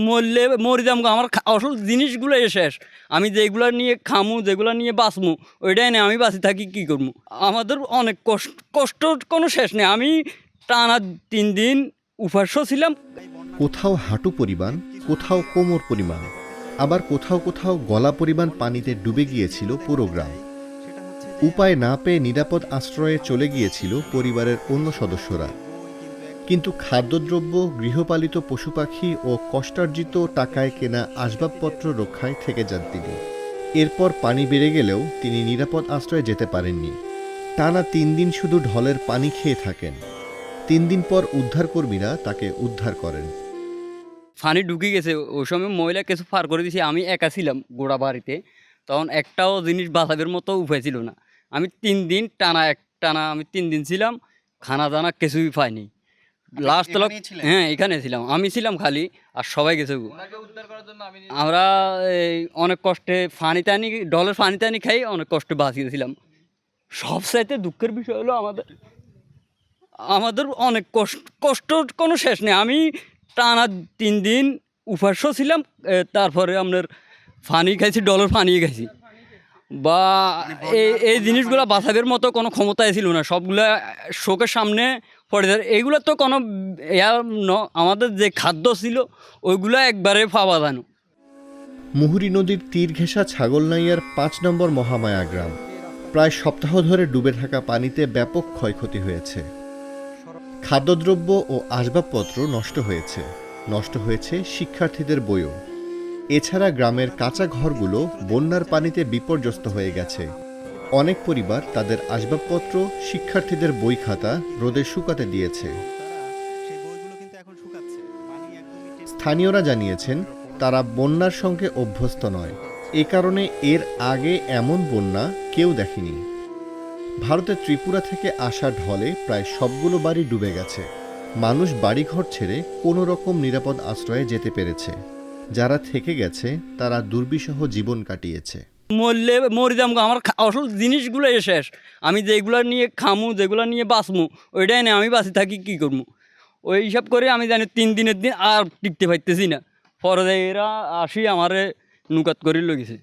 মরলে মরি দাম আমার আসল জিনিসগুলো শেষ। আমি যেগুলো নিয়ে খামু, যেগুলো নিয়ে বাঁচমু, ওইটাই না আমি বাঁচি থাকি কী করব আমাদের অনেক কষ্ট কষ্ট কোনো শেষ নেই। আমি টানা তিন দিন উপাস্য ছিলাম। কোথাও হাঁটু পরিমাণ, কোথাও কোমর পরিমাণ, আবার কোথাও কোথাও গলা পরিমাণ পানিতে ডুবে গিয়েছিল পুরো গ্রাম। উপায় না পেয়ে নিরাপদ আশ্রয়ে চলে গিয়েছিল পরিবারের অন্য সদস্যরা। কিন্তু খাদ্যদ্রব্য, গৃহপালিত পশু পাখি ও কষ্টার্জিত টাকায় কেনা আসবাবপত্র রক্ষায় থেকে যান তিনি। এরপর পানি বেড়ে গেলেও তিনি নিরাপদ আশ্রয়ে যেতে পারেননি। টানা তিন দিন শুধু ঢলের পানি খেয়ে থাকেন। তিন দিন পর উদ্ধারকর্মীরা তাকে উদ্ধার করেন। ফানি ঢুকে গেছে। ওই সময় মহিলা কিছু পার করে দিয়েছি আমি একা ছিলাম গোড়া বাড়িতে। তখন একটাও জিনিস বাঁচাবের মতো উপায় ছিল না। আমি তিন দিন টানা এক টানা আমি তিন দিন ছিলাম। খানা দানা কিছুই পাইনি। লাস্ট তলক হ্যাঁ এখানে ছিলাম। আমি ছিলাম খালি আর সবাই গেছে আমরা এই অনেক কষ্টে ফানি টানি ডলের ফানি টানি খাই অনেক কষ্টে বাঁচিয়েছিলাম সবচাইতে দুঃখের বিষয় হলো আমাদের আমাদের অনেক কষ্ট কষ্ট কোনো শেষ নেই। আমি টানা তিন দিন উপাস্য ছিলাম তারপরে আপনার ফানি খাইছি ডলার ফানিয়ে খাইছি। বা এই এই জিনিসগুলো বাঁচাবের মতো কোনো ক্ষমতাই ছিল না। সবগুলা শোকের সামনে পড়ে যায়। এগুলো তো কোনো ইয়া ন- আমাদের যে খাদ্য ছিল ওইগুলো একবারে পাওয়া যায় না। মুহুরী নদীর তীর ঘেঁষা ছাগলনাইয়ার পাঁচ নম্বর মহামায়া গ্রাম। প্রায় সপ্তাহ ধরে ডুবে থাকা পানিতে ব্যাপক ক্ষয়ক্ষতি হয়েছে। খাদ্যদ্রব্য ও আসবাবপত্র নষ্ট হয়েছে। নষ্ট হয়েছে শিক্ষার্থীদের বইও। এছাড়া গ্রামের কাঁচা ঘরগুলো বন্যার পানিতে বিপর্যস্ত হয়ে গেছে। অনেক পরিবার তাদের আসবাবপত্র, শিক্ষার্থীদের বই খাতা রোদে শুকাতে দিয়েছে। স্থানীয়রা জানিয়েছেন, তারা বন্যার সঙ্গে অভ্যস্ত নয়। এ কারণে এর আগে এমন বন্যা কেউ দেখেনি। ভারতের ত্রিপুরা থেকে আসা ঢলে প্রায় সবগুলো বাড়ি ডুবে গেছে। মানুষ বাড়িঘর ছেড়ে কোনো রকম নিরাপদ আশ্রয়ে যেতে পেরেছে। যারা থেকে গেছে, তারা দুর্বিষহ জীবন কাটিয়েছে। মরলে মরি দাম আমার আসল জিনিসগুলো শেষ। আমি যেগুলো নিয়ে খামু, যেগুলো নিয়ে বাঁচমু, ওইটাই না আমি বাঁচি থাকি কী করব ওই হিসাব করে আমি জানি তিন দিনের দিন আর টিকতে পারতেছি না। পরে এরা আসি আমারে নুকাত করে লেগেছে